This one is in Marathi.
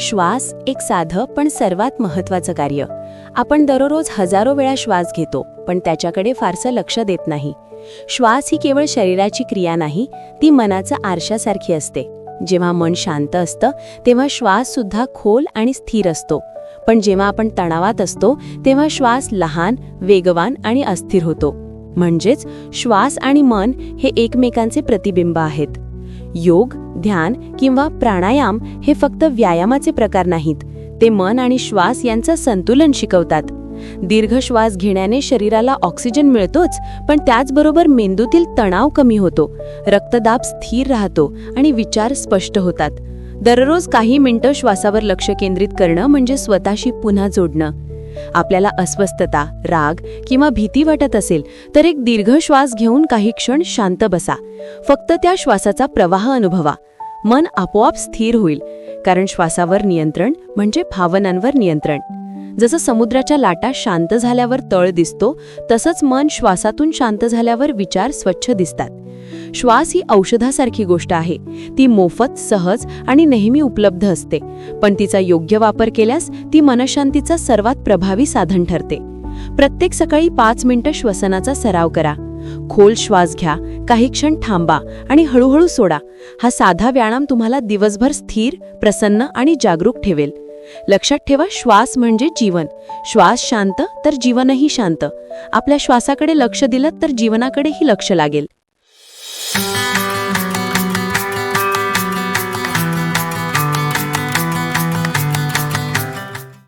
श्वास एक साधं पण सर्वात महत्वाचं कार्य. आपण दररोज हजारो वेळा श्वास घेतो पण त्याच्याकडे फारसं लक्ष देत नाही. श्वास ही केवळ शरीराची क्रिया नाही ती मनाचं आरशासारखी असते. जेव्हा मन शांत असतं तेव्हा श्वास सुद्धा खोल आणि स्थिर असतो. पण जेव्हा आपण तणावात असतो तेव्हा श्वास लहान वेगवान आणि अस्थिर होतो. म्हणजेच श्वास आणि मन हे एकमेकांचे प्रतिबिंब आहेत. योग ध्यान किंवा प्राणायाम हे फक्त व्यायामाचे प्रकार नाहीत. ते मन आणि श्वास यांचं संतुलन शिकवतात. दीर्घ श्वास घेण्याने शरीराला ऑक्सिजन मिळतोच पण त्याचबरोबर मेंदूतील तणाव कमी होतो. रक्तदाब स्थिर राहतो आणि विचार स्पष्ट होतात. दररोज काही मिनिटं श्वासावर लक्ष केंद्रित करणं म्हणजे स्वतःशी पुन्हा जोडणं. आपल्याला अस्वस्थता राग किंवा भीती वाटत असेल तर एक दीर्घ श्वास घेऊन काही क्षण शांत बसा. फक्त त्या श्वासाचा प्रवाह अनुभवा. मन आपोआप स्थिर होईल कारण श्वासावर नियंत्रण म्हणजे भावनांवर नियंत्रण. जसं समुद्राच्या लाटा शांत झाल्यावर तळ दिसतो तसंच मन श्वासातून शांत झाल्यावर विचार स्वच्छ दिसतात. श्वास ही औषधासारखी गोष्ट आहे. ती मोफत सहज आणि नेहमी उपलब्ध असते. पण तिचा योग्य वापर केल्यास ती मनशांतीचा सर्वात प्रभावी साधन ठरते. प्रत्येक सकाळी पाच मिनिटं श्वसनाचा सराव करा. खोल श्वास घ्या काही क्षण थांबा आणि हळूहळू सोडा. हा साधा व्यायाम तुम्हाला दिवसभर स्थिर प्रसन्न आणि जागरूक ठेवेल. लक्षात ठेवा श्वास म्हणजे जीवन. श्वास शांत तर जीवनही शांत. आपल्या श्वासाकडे लक्ष दिलं तर जीवनाकडेही लक्ष लागेल. Thank you.